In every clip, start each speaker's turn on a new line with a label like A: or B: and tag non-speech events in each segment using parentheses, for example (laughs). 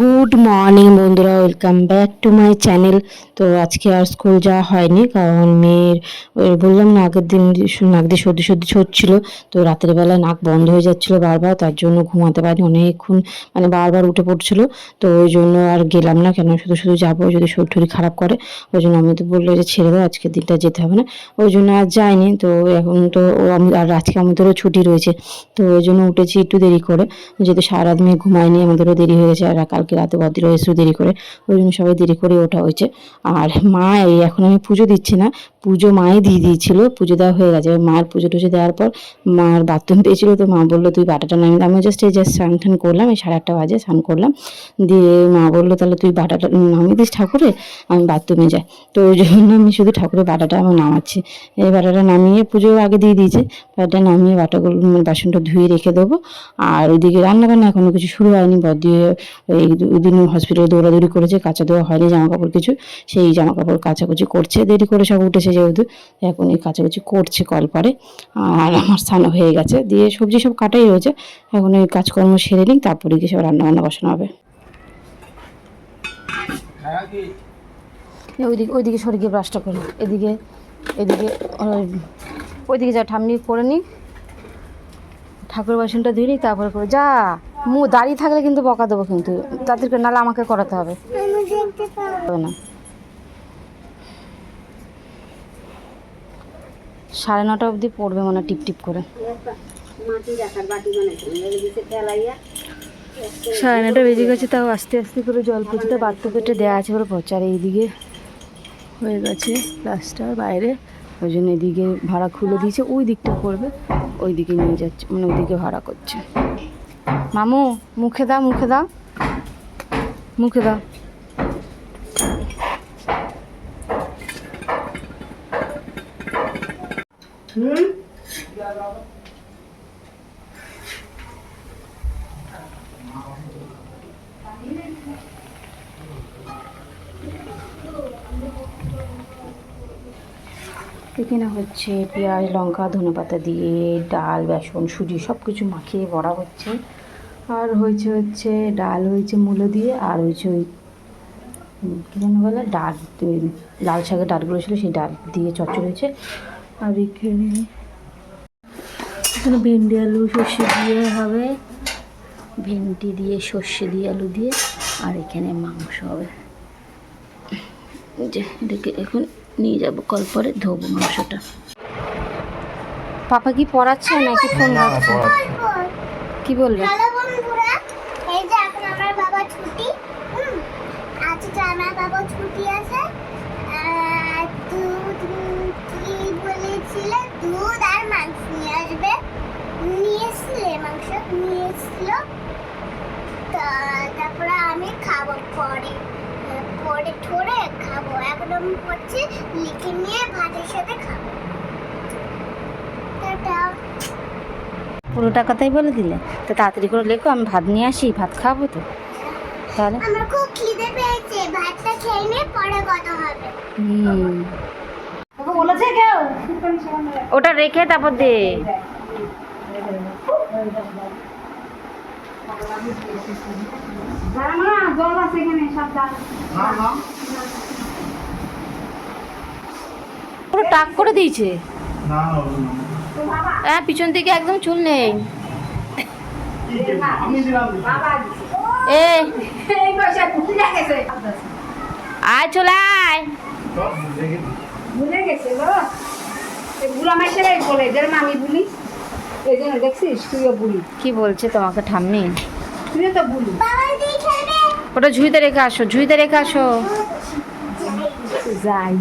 A: Good morning বন্ধুরা, welcome back to my channel. তো আজকে আর স্কুল যাওয়া হয়নি, কারণ মেয়ের বললাম না, আগের দিন নাক দিয়ে সর্দি সর্দি হচ্ছিল তো রাতের বেলা নাক বন্ধ হয়ে যাচ্ছিল বারবার, তার জন্য ঘুমাতে পারিনি অনেকক্ষণ মানে বারবার উঠে পড়ছিল। তো ওই জন্য আর গেলাম না, কেন শুধু শুধু যাব যদি শরীর টরীর খারাপ করে, ওই জন্য আমি তো বলল যে ছেড়ে দাও, আজকের দিনটা যেতে হবে না। ওই জন্য আর যাইনি, তো এখন তো আমি, আর আজকে আমাদেরও ছুটি রয়েছে, তো ওই জন্য উঠেছি একটু দেরি করে, যেহেতু সারা রাত মেয়ে ঘুমায়নি আমাদেরও দেরি হয়ে গেছে, আর কালকে রাতে ভদ্র এসেও দেরি করে, ওই জন্য সবাই দেরি করে ওঠা হয়েছে। আর মা, এই এখন আমি পুজো দিচ্ছি না পুজো মাই দিয়ে দিয়েছিল, পুজো দেওয়া হয়ে গেছে। মার পুজো টুজো দেওয়ার পর মার বাথরুম পেয়েছিল, তো মা বলল, তুই বাটাটা নামিয়ে। আমি জাস্ট এই জাস্ট স্নান টান করলাম, এই সাড়ে আটটা বাজে স্নান করলাম। দিয়ে মা বলল, তাহলে তুই বাটাটা নামিয়ে দিস ঠাকুরে, আমি বাথরুমে যাই। তো ওই জন্য আমি শুধু ঠাকুরের বাটাটা আমার নামাচ্ছি। এই বাটাটা নামিয়ে পুজো আগে দিয়ে দিয়েছে, বাটাটা নামিয়ে বাটাগুলো মানে বাসনটা ধুয়ে রেখে দেবো। আর ওইদিকে রান্নাবান্না এখনও কিছু শুরু হয়নি, বদিয়ে এই দিন হসপিটালে দৌড়াদৌড়ি করেছে, কাঁচা দেওয়া হয়নি জামা কাপড় কিছু, সেই জামা কাপড় কাচাকুচি করছে, দেরি করে সব উঠেছে। যেহেতু এখন এই কাছাকাছি করছে কল পারে আর আমার স্নানও হয়ে গেছে। দিয়ে সবজি সব কাটাই রয়েছে। এখন এই কাজকর্ম সেরে নিই তারপরে গিয়ে সব রান্নাবান্না বসানো হবে। ওইদিকে ওইদিকে সরে গিয়ে ব্রাশটা করি এদিকে এদিকে ওইদিকে যা ঠামনি করে নিই ঠাকুর বাসনটা ধুয়ে নিই তারপরে করে যা মু দাঁড়িয়ে থাকলে কিন্তু বকা দেবো কিন্তু। তাদেরকে নাহলে আমাকে করাতে হবে। হবে না। সাড়ে নটা অবধি পড়বে মনে টিপ টিপ করে। সাড়ে নটা বেজে গেছে তাও আস্তে আস্তে করে জল পুজোটা বাড়তে পেটে দেওয়া আছে বলে পচার এইদিকে হয়ে গেছে প্লাস্টার বাইরে ওই জন্য এদিকে ভাড়া খুলে দিয়েছে। ওই দিকটা করবে ওই দিকে নিয়ে যাচ্ছে মানে ওইদিকে ভাড়া করছে। মামু মুখে দাও মুখে দাও। মুখে দাও এখানে হচ্ছে পেঁয়াজ, লঙ্কা, ধনেপাতা দিয়ে, ডাল, বেসন, সুজি সব কিছু মাখিয়ে বড়া হচ্ছে। আর হয়েছে হচ্ছে ডাল হয়েছে মূলো দিয়ে, আর হয়েছে ওই কী যেন বলে, ডাল লাল শাকের ডালগুলো ছিল সেই ডাল দিয়ে চচ্চড়ি হয়েছে। আর এখানে এখানে ভেন্ডি, আলু, সর্ষে দিয়ে হবে। ভেন্ডি দিয়ে, সর্ষে দিয়ে, আলু দিয়ে, আর এখানে মাংস হবে। যে, এটাকে এখন নিয়ে যাব কল পরে, ধোবো মাংসটা। পাপা কি পড়াচ্ছে নাকি ফোন কি বলবে
B: হ্যালো বন্ধুরা এই যে এখন আমার বাবা ছুটি হুম, আজকে আমার বাবা ছুটি আছে আর দুধ উম, কি বলেছিলে দুধ আর মাংস নিয়ে আসবে নিয়ে এসছিলে মাংস নিয়ে এসছিল তা- তারপরে আমি খাব পরে পরে ঠোরে খাব এখন আমি পড়ছি লিখে নিয়ে ভাতের সাথে খাব টাটা
A: পুরো কথাই বলে দিলে। তো তাড়াতাড়ি করে লেখো আমি ভাত নিয়ে আসি ভাত খাব তো। তাহলে?
B: আমার খুব খিদে পেয়েছে ভাতটা খেয়ে নিয়ে পরে কথা হবে।
A: হুম। ওটা রেখে তারপর দে। পুরো টাক করে দিয়েছে। হ্যাঁ পিছন থেকে একদম চুল নেই। এ। আয় চলে আয়।
C: ভুলে গেছে। বুড়া মাসেরাই বলে এদের আমি বলি এই জন্য দেখছিস তুইও বুড়ি
A: কি বলছে তোমাকে ঠাম্মি?
C: তুইও তো
A: ওটা ঝুঁইতে রেখে আসো ঝুঁইতে রেখে আসো।
C: যাই।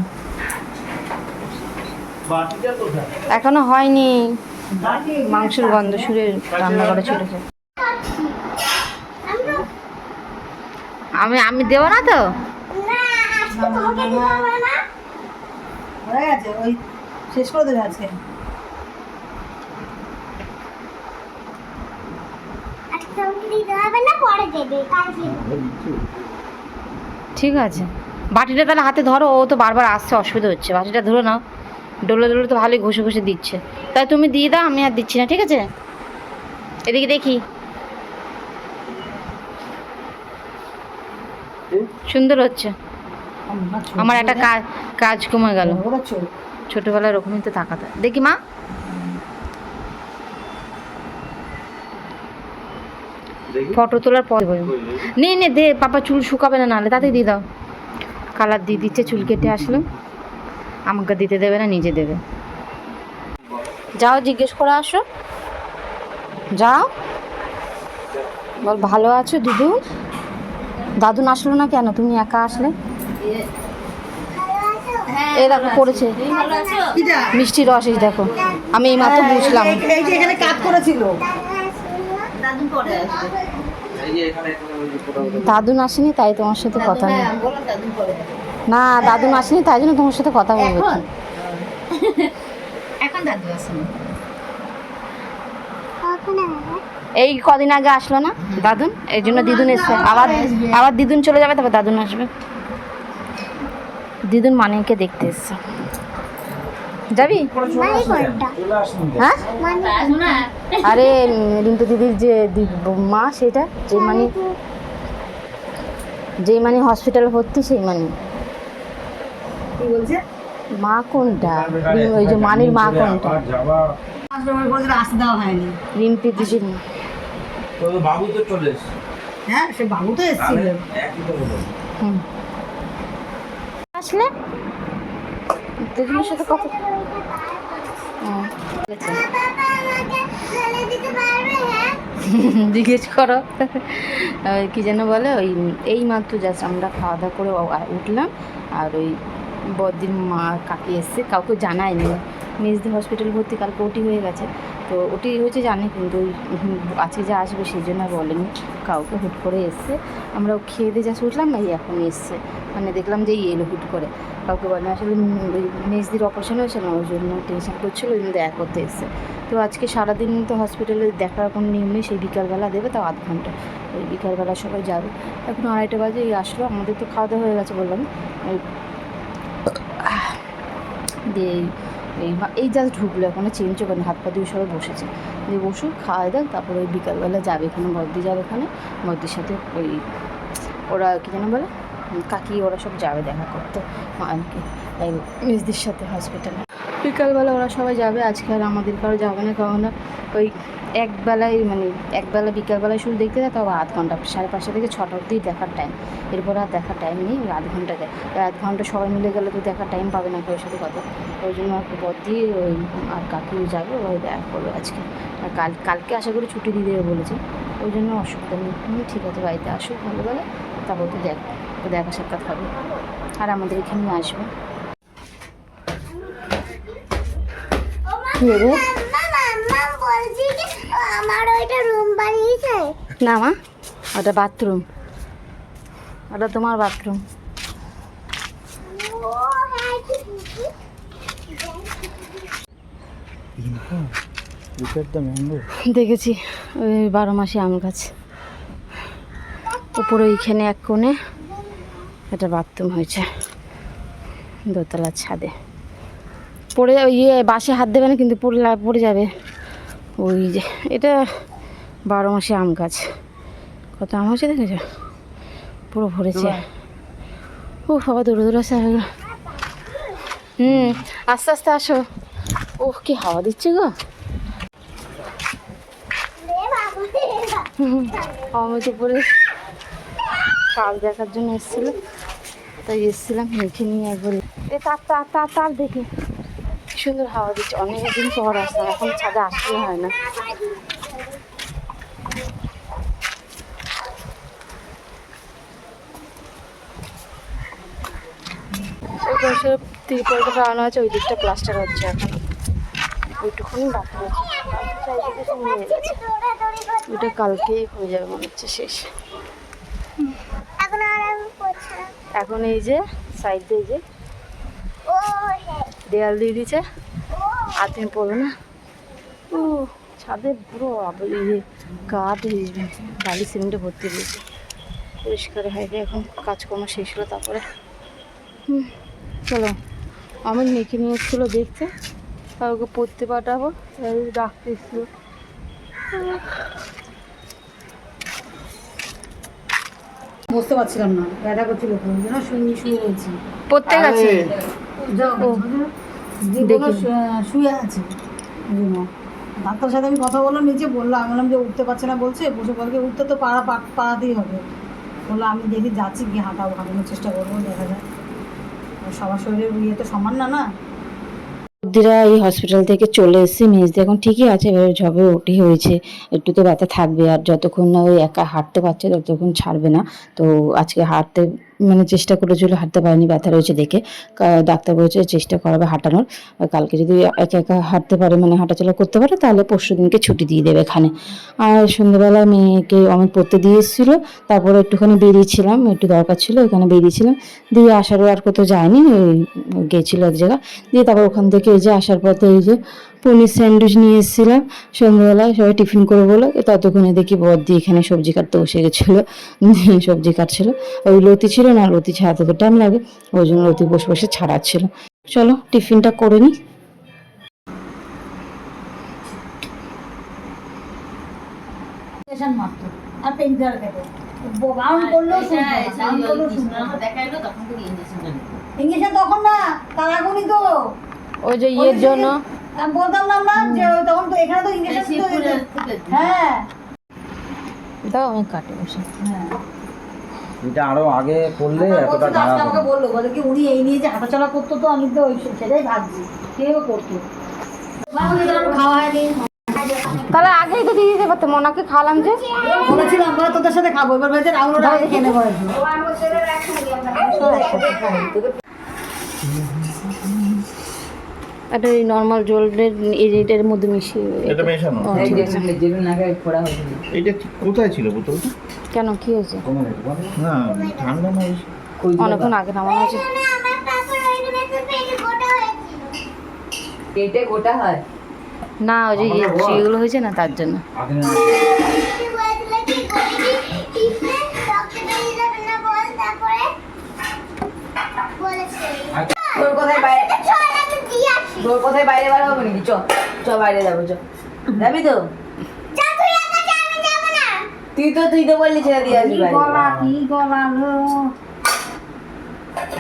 A: এখনও হয়নি। মাংসের গন্ধ সুরে রান্না করে চলেছে আমি আমি দেবো না তো? ঠিক আছে। বাটিটা তাহলে হাতে ধরো, ও তো বারবার আসছে, অসুবিধা হচ্ছে। বাটিটা ধরে নাও। ডোলে ডোলে তো ভালোই ঘষে ঘষে দিচ্ছে। তাই তুমি দিয়ে দাও আমি আর দিচ্ছি না ঠিক আছে? এদিকে দেখি। সুন্দর হচ্ছে। আমার একটা কাজ কাজ কমে গেল। ছোটবেলায় ওরকমই তো তাকাতে। দেখি মা। ফটো তোলার পর নে নে দে পাপা চুল শুকাবে না নাহলে তাতে দিয়ে দাও। কালার দিয়ে দিচ্ছে চুল কেটে আসলো। আমাকে দিতে দেবে না নিজে দেবে। যাও জিজ্ঞেস করে আসো। যাও। বল ভালো আছো দিদু? দাদু আসলো না কেন? তুমি একা আসলে? এই দেখো পড়েছে। মিষ্টি রস এই দেখো। আমি এই মাত্র বুঝলাম।
C: এখানে কাজ করেছিল।
A: দাদুন আসেনি তাই তোমার সাথে কথা নেই। না দাদুন আসেনি তাই জন্য তোমার সাথে কথা বলব।
C: এখন? দাদু আসেনি।
A: এই কদিন আগে আসলো না দাদুন এই জন্য দিদুন এসছে আবার আবার দিদুন চলে যাবে তারপর দাদুন আসবে। দিদুন মানিককে দেখতে এসছে। যাবি?
B: মানে
A: হ্যাঁ?
B: মানে
A: আরে রিন্টু দিদির যে মা সেটা? যে মানে যেই মানে হসপিটালে ভর্তি সেই মানে
C: কি বলছে?
A: মা কোনটা? ওই যে মানির মা কোনটা?
C: আসলে আমার বলছে আসতে দেওয়া হয়নি।
A: রিম্পি দিদির
D: বাবু তো চলে
C: হ্যাঁ সে বাবু তো এসেছিল।
D: একই তো হলো
A: হুম। আসলে? দিদির সাথে কথা
B: হ্যাঁ
A: জিজ্ঞেস করো। কি যেন বলে ওই এই মাত্র জাস্ট আমরা খাওয়া দাওয়া করে উঠলাম আর ওই বদিন মা কাকি এসছে, কাউকে জানায়নি। মেজদি হসপিটাল ভর্তি, কালকে ওটি হয়ে গেছে। তো ওটি হয়েছে জানে, কিন্তু আজকে যে আসবে সেই জন্য বলেনি। কাউকে হুট করে এসছে। আমরা খেয়ে দিয়ে যা উঠলাম এই এখন এসছে। মানে দেখলাম যে এলো হুট করে। কাউকে বলে আসলে মেজদির অপারেশন হয়েছে না, ওই জন্য টেনশন করছিল, ওই জন্য দেখা করতে এসছে। তো আজকে সারাদিন তো হসপিটালে দেখার কোনো নিয়ম নেই, সেই বিকালবেলা দেবে, তাও আধ ঘণ্টা। ওই বিকালবেলা সবাই যাবে। এখন আড়াইটা বাজে, এই আসলো, আমাদের তো খাওয়া দাওয়া হয়ে গেছে বললাম। ওই দিয়ে এই- জাস্ট ঢুকলো এখনও, চেঞ্জ ওখানে হাত পা দিয়ে সবাই বসেছে। দিয়ে বসুক, খাওয়া দাও তারপরে ওই বিকালবেলা যাবে এখানে বদ্দি যাবে ওখানে। বদ্দির সাথে ওই, ওরা কী যেন বলে? কাকি, ওরা সব যাবে দেখা করতে মাকে তাই মিসদের সাথে হসপিটালে বিকালবেলা ওরা সবাই যাবে আজকে আর আমাদের কারও যাবে না কারণ ওই একবেলায় মানে একবেলা বিকালবেলায় শুধু দেখতে যায় তাও আধ ঘণ্টা সাড়ে পাঁচটা থেকে ছটা অবধি দেখার টাইম এরপর আর দেখার টাইম নেই আধ ঘণ্টা দেয়। আধ ঘণ্টা সবাই মিলে গেলে তো দেখার টাইম পাবে না কেউ সাথে কথা। ওই জন্য আর পর দিয়ে ওই আর কাকি যাবে ওই দেখা করবে আজকে। আর কাল কালকে আশা করি ছুটি দিয়ে দেবে বলেছে। ওই জন্য অসুবিধা নেই। হুম, ঠিক আছে বাড়িতে আসুক ভালোবেলা তারপর তো দেখ দেখা সাক্ষাৎ হবে। আর আমাদের এখানে আসবে কি রে
B: মাম্মা মাম্মা বলছি কি ও আমার ওইটা রুম বানিয়েছে
A: না মা, ওটা বাথরুম। ওটা তোমার বাথরুম? দেখেছি, ওই বারো মাসে আম গাছ। উপরে ওইখানে এক কোণে একটা বাথরুম হয়েছে, দোতলার ছাদে। পড়ে ইয়ে বাসে হাত দেবে না কিন্তু পড়ে পড়ে যাবে। ওই যে এটা বারো মাসে আম গাছ। কত আম হয়েছে দেখেছ? পুরো ভরেছে। ও বাবা দৌড়ে দৌড়ে আসে হুম আস্তে আস্তে আসো। ও কি হাওয়া দিচ্ছে গো।
B: রে বাবা রে বাবা।
A: আমি পরে। কাল দেখার জন্য এসেছিল। তাই এসেছিলাম মেখে নিয়ে একবার। এ তার তার তার দেখে। সুন্দর হাওয়া দিচ্ছে। অনেকদিন পর আসলাম এখন ছাদে আসলে হয় না। পাশে তিরপলটা আছে ওই দিকটা প্লাস্টার হচ্ছে এখন। ওইটুকুনি বাকি আছে। সব। ওটা কালকেই হয়ে যাবে মনে হচ্ছে শেষ।
B: এখন
A: এই যে সাইড দিয়ে যে দেয়াল দিয়ে দিচ্ছে
B: ও
A: আর তুমি পড়বে না। ও ছাদে পুরো ইয়ে কাঠ বালি সিমেন্টে ভর্তি দিয়েছে পরিষ্কার হয়ে এখন কাজকর্ম শেষ হলো তারপরে। হুম চলো আমার মেখে নিয়ে এসেছিল দেখতে। আর ওকে পড়তে পাঠাবো। ডাকতে এসেছিল।
C: বসতে পারছিলাম না। ব্যথা করছিল ওই জন্য শুয়ে শুয়ে
A: প্রত্যেক আছে
C: শুয়ে আছে। ডাক্তারের সাথে আমি কথা বললাম নিচে বলল আমি বললাম যে উঠতে পারছে না বলছে বসে বলকে উঠতে তো পাড়া পা- পাড়াতেই হবে। বলল আমি দেখি যাচ্ছি গিয়ে হাঁটাবো হাঁটানোর চেষ্টা করব দেখা যায় সবার শরীরের ইয়ে তো সমান না না?
A: দিরা এই হসপিটাল থেকে চলে এসেছে মেজদি এখন ঠিকই আছে এবার ঝবে ওটি হয়েছে। একটু তো ব্যথা থাকবে আর যতক্ষণ না ওই একা হাঁটতে পারছে ততক্ষণ ছাড়বে না। তো আজকে হাঁটতে মানে চেষ্টা করেছিল, হাঁটতে পারেনি, ব্যথা রয়েছে দেখে। ডাক্তার বলেছে চেষ্টা করাবে হাঁটানোর। কালকে যদি একা একা হাঁটতে পারে মানে হাঁটাচলা করতে পারে, তাহলে পরশু দিনকে ছুটি দিয়ে দেবে এখানে। আর সন্ধ্যেবেলা মেয়েকে অমিত পড়তে দিয়ে এসেছিল, তারপরে একটুখানি বেরিয়েছিলাম, একটু দরকার ছিল, ওখানে বেরিয়েছিলাম। দিয়ে আসারও আর কোথাও যায়নি গেছিল এক জায়গা দিয়ে তারপর ওখান থেকে এই যে আসার পথে এই যে পনির স্যান্ডউইচ নিয়ে এসেছিলাম সন্ধ্যেবেলায় সবাই টিফিন করে বলে ততক্ষণে দেখি বদ্দি এখানে সবজি কাটতে বসে গেছিল সবজি কাটছিল। ওই লতি ছিল না লতি ছাড়াতে তো টাইম লাগে ওই জন্য লতি বসে বসে ছাড়াচ্ছিল। চলো টিফিনটা করে নিই ওই যে ইয়ের জন্য।
C: আমি বলতাম না আমরা যে তখন তো এখানে তো ইঞ্জেকশন হ্যাঁ।
A: দাও আমি কাটে বসে।
C: হ্যাঁ।
D: এটা আরও আগে করলে এতটা খারাপ
C: আমাকে বলল বলে কি উনি এই নিয়ে যে হাঁটাচলা করতো তো আমি তো ওই সেটাই ভাবছি। কেউ করতো তো খাওয়া হয়নি
A: তাহলে আগেই তো দিয়ে দিতে পারতাম ওনাকে খাওয়ালাম যে।
C: বলেছিলাম আমরা তোদের সাথে খাব এবার ভেবেছে রাহুল খেয়ে নেব।
A: একটা ওই নর্মাল জলের এটার মধ্যে মিশিয়ে
E: এটা মেশানো?
A: ও, ঠিক আছে।
E: এইটা ঠিক কোথায় ছিল বোতলটা?
A: কেন কি হয়েছে।
E: না ঠান্ডা না।
A: অনেকক্ষণ আগে নামানো আছে
B: পেটে গোটা হয়েছিল
F: পেটে গোটা হয়?
A: না ওই যে ইয়ে যেগুলো হয়েছে না তার জন্য।
F: কোথায় বাইরে? তোর কোথায় বাইরে বার হবে নাকি? চ চ বাইরে যাব চ। যাবি তো?
B: তুই একা যা আমি যাব না।
F: তুই তো তুই তো বললি ছেড়ে দিয়ে আসবি
C: কি গলা কি গলা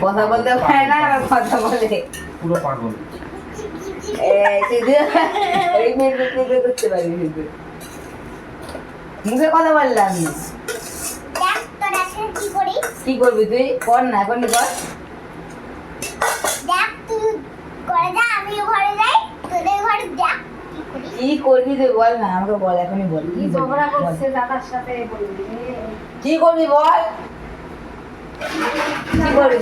F: কথা বলতে পারে না আবার কথা বলে।
D: পুরো পাগল।
F: মুখে কথা বললাম
B: এখন কি
F: করবি তুই? কর না এখনই কর
B: দেখ যা আমি ঘরে যাই তোদের ঘরে দেখ কি
F: করবি তুই বল না আমাকে বল এখনই বল
C: কি ঝগড়া করছে দাদার সাথে বলবি।
F: কি করবি বল? কি করবি?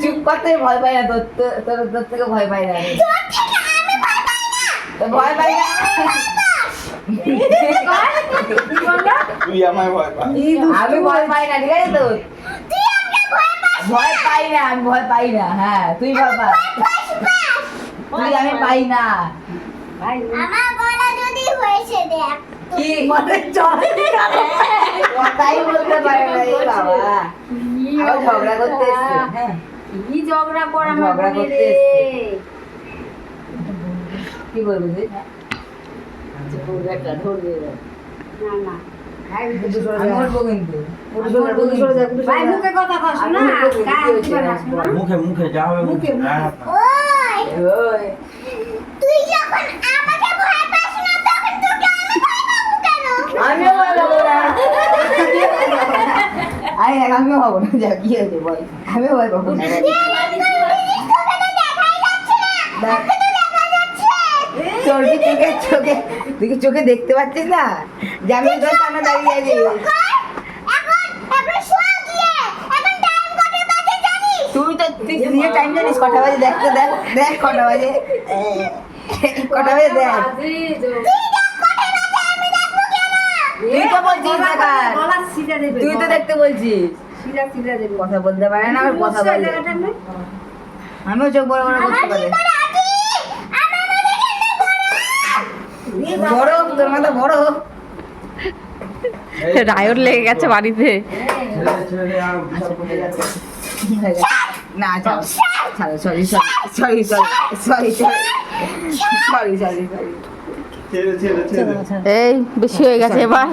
F: চুপ করতে ভয় পাই না তোর- তোর তোর থেকে ভয় পাই না ভয় পাই না।
E: তুই আমায় ভয় পা
F: আমি ভয় পাই না ঠিক আছে তো? ভয় পাই না আমি ভয় পাই না হ্যাঁ তুই ভয় পা তুই আমি পাই না।
B: আমার গলা যদি হয়েছে দেখ
F: কি মানে চলে? কথাই বলতে পারে না এই বাবা। ঝগড়া করতে এসছে। হ্যাঁ।
C: কি ঝগড়া কর আমার
F: ঝগড়া করতে এসছে। কি বলবি তুই
C: না না।
F: আমি
C: মুখে?
D: মুখে মুখে যা হবে মুখে। হ্যাঁ, হ্যাঁ।
B: ওই।
F: ওই
B: তুই যখন আমাকে ভয় পাস না তখন তোকে আমি ভয় পাবো কেন?
F: আমিও বলব না। আই আমিও হব না যা কি হয়েছে বল। আমিও ভয় পাবো না। দেখ, তোর কি চোখে চোখে। তুই কি চোখে দেখতে পাচ্ছিস না? যে আমি তোর সামনে দাঁড়িয়ে আছি তুই তো তুই নিজে টাইম জানিস কটা বাজে? দেখ তো দেখ দেখ কটা বাজে। কটা বাজে দেখ। তুই তো বলছিস তুই তো দেখতে বলছিস। কথা বলতে পারে না আর কথা বলে। আমিও চোখ বড় বড় করতে পারি বড় তোর মাথা বড়।
A: রায়র লেগে গেছে বাড়িতে।
F: না sorry sorry sorry sorry sorry sorry
A: এই বেশি হয়ে গেছে এবার।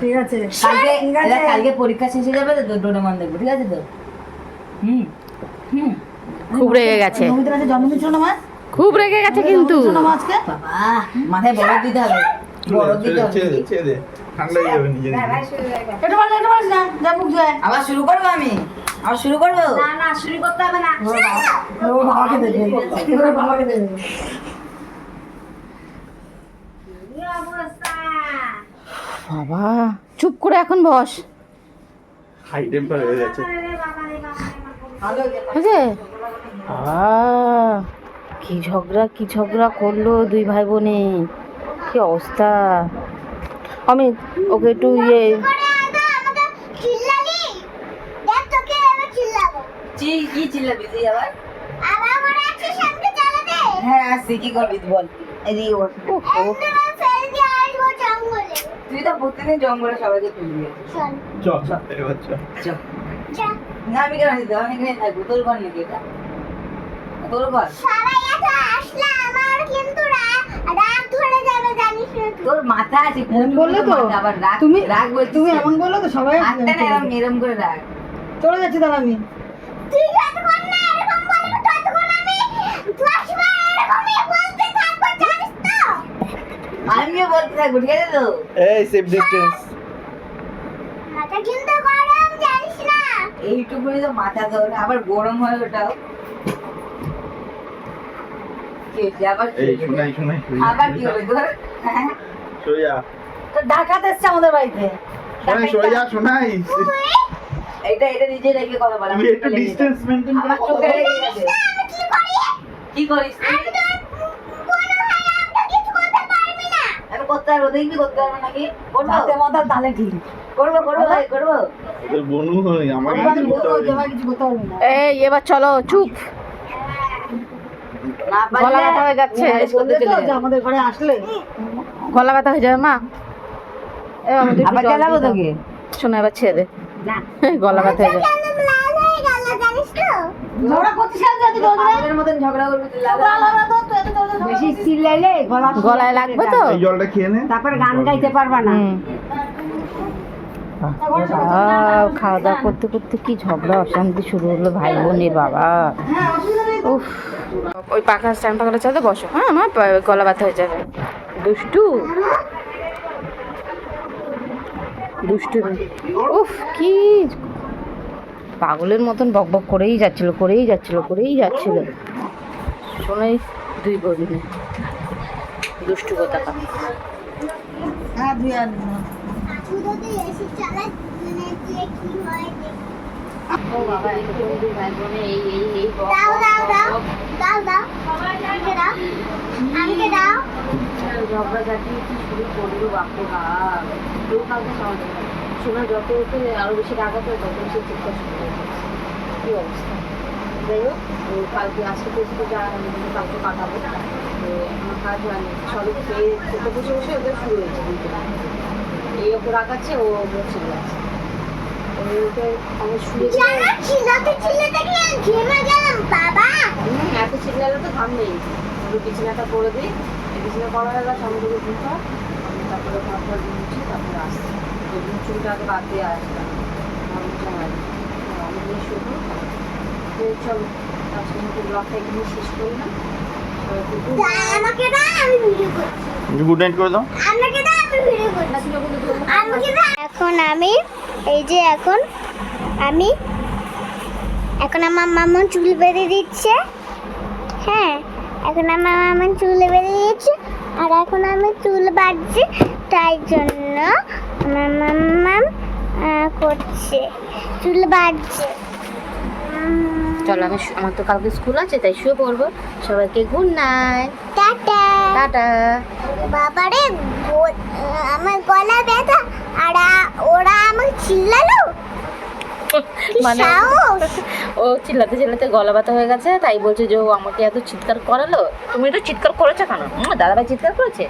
C: ঠিক আছে
F: কালকে কালকে পরীক্ষা শেষ হয়ে যাবে তো ডোরেমন দেখব ঠিক আছে তো? হুম হুম।
A: খুব রেগে গেছে।
C: জন্মদিন ছিল না
A: খুব রেগে গেছে কিন্তু।
F: বাবা মাথায় বরফ দিতে হবে। বরফ দিতে হবে
E: ছেড়ে ছেড়ে ঠান্ডা হয়ে যাবে নিজে নিজে
C: এটা বল এটা বল না। যা মুখ ধুয়ে।
F: আবার শুরু করব আমি? আবার শুরু করব?
B: না না শুরু করতে হবে না।
C: বাবাকে দেবে বাবাকে দেবে
A: বাবা চুপ করে এখন বস।
E: হাই টেম্পার হয়ে গেছে
B: আরে
A: কি ঝগড়া কি ঝগড়া করল দুই ভাই বোনে কি অবস্থা? অমিত ওকে একটু ইয়ে
F: হ্যাঁ আসছি কি করবি বল। এদিকে বল তুই তো প্রতিদিন জঙ্গলে সবাইকে
B: চল।
E: চল।
F: না আমি কেন আমি এখানে থাকব। তোর ঘর নাকি এটা? তোর ঘর?
B: সবাই এত আসলে আমার কিন্তু রাগ ধরে যাবে জানিস না
F: তোর মাথা আছে
C: বললে তো?
F: আবার রাগ
C: তুমি-
F: রাগ বলছিস
C: তুমি এমন বলল তো সবাই
F: না এরম এরম করে রাগ
C: চলে যাচ্ছি তাহলে আমি।
B: তুই যতক্ষণ না এরকম বলবি ততক্ষণ আমি দশবার এরকমই বলতে থাকব জানিস তো?
F: আমিও বলতে থাকব ঠিক আছে তো?
E: এই সেফ ডিস্টেন্স
B: মাথা কিন্তু গরম জানিস না।
F: এইটুকুনি তো মাথা ধরে আবার গরম হয় ওটাও কি হয়েছে? আবার
E: এই শোনাই শোনাই
F: আবার কি হবে ধর হ্যাঁ?
E: সোজা
C: তো ডাকাতে এসছে আমাদের বাড়িতে।
E: শোনাই সোজা শোনাই।
F: এটা এটা নিজে রেখে কথা বলা
E: তুমি একটু ডিস্টেন্স মেনটেন
F: আমার চোখে লেগে গেছে।
B: আমি কি
F: করিস তুই?
B: আমি তো কোনো হারামটা কিছু করতে পারবি না।
F: আমি করতে পারব দেখবি করতে পারব নাকি? করব।
C: হাতে মাথার ঠিক।
F: করব করব ভাই করব।
E: বনু আমাকে
C: এবার
E: কিছু করতে হবে
C: এবার কিছু করতে পারবি না।
A: এই এবার চলো চুপ। গলা ব্যথা হয়ে যাচ্ছে।
C: আমাদের ঘরে আসলে।
A: গলা ব্যথা হয়ে যাবে মা।
F: আবার চালাবো তোকে?
A: শোনো এবার ছেড়ে দে। (laughs) গলা ব্যথা হয়ে যাবে
B: হয়ে
A: গলায় লাগবে তো?
E: জলটা খেয়ে নে।
F: তারপর গান গাইতে পারবা না।
A: খাওয়া দাওয়া করতে করতে কি ঝগড়া অশান্তি শুরু হলো ভাই বোনে বাবা। উফ। ওই পাখা স্ট্যান্ড পাখাটা চাতে বসো। হ্যাঁ আমার গলা ব্যথা হয়ে যাবে। দুষ্টু। দুষ্টু উফ কি পাগলের মতন বক বক করেই যাচ্ছিল করেই যাচ্ছিল করেই যাচ্ছিল। শোনাই দুই বদিনে দুষ্টু কথা
C: হ্যাঁ দুই আর
B: মানে যে কি
A: শুরু করল বাপ কেউ কাউকে শোনা যত ওকে আরও বেশি রাগাত হয় তত বেশি চিৎকার শুরু কি অবস্থা যাই হোক কালকে আজকে তো একটু যা কালকে কাটাবো তো আমার কাজ হয়নি সবই খেয়ে খেতে বসে বসে ওদের শুরু হয়েছে এই ওকে রাখাচ্ছে ও ওপর চলে এত চিল্লালে তো ঘাম নেই। আমি বিছানাটা করে দিই। বিছানা করা হয়ে গেছে আমি তোকে ঘুমটা তারপরে ঘর ঘর দিচ্ছি তারপরে আসছি। চুলটা আগে বাদ দিয়ে আসলাম। আমি নিয়ে শুধু তো চলো আজকে মতো ব্লগটা এখানে শেষ করি না। সবাইকে
B: আমাকে দাও আমি ভিডিও করছি।
E: গুড নাইট করে দাও।
B: এখন আমি এই যে এখন আমি এখন আমার মামন চুল বেঁধে দিচ্ছে। হ্যাঁ এখন আমার মামন চুল বেঁধে দিচ্ছে আর এখন আমি চুল বাঁধছি তাই জন্য আমার মাম্মাম করছে চুল উম,
A: চলো আমি আমার তো কালকে স্কুল আছে তাই শুয়ে পড়ব। সবাইকে গুড নাইট
B: টাটা।
A: টাটা।
B: বাবারে আমার গলা ব্যথা আর ওরা আমাকে চিল্লালো? (laughs)
A: মানে ও চিল্লাতে চিল্লাতে গলা ব্যথা হয়ে গেছে তাই বলছে যে ও আমাকে এত চিৎকার করালো। তুমি তো চিৎকার করেছ কেন? দাদাভাই চিৎকার করেছে?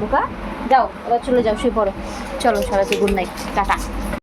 A: বোকা যাও এবার চলে যাও শুয়ে পড়ো। চলো সবাইকে গুড নাইট টাটা।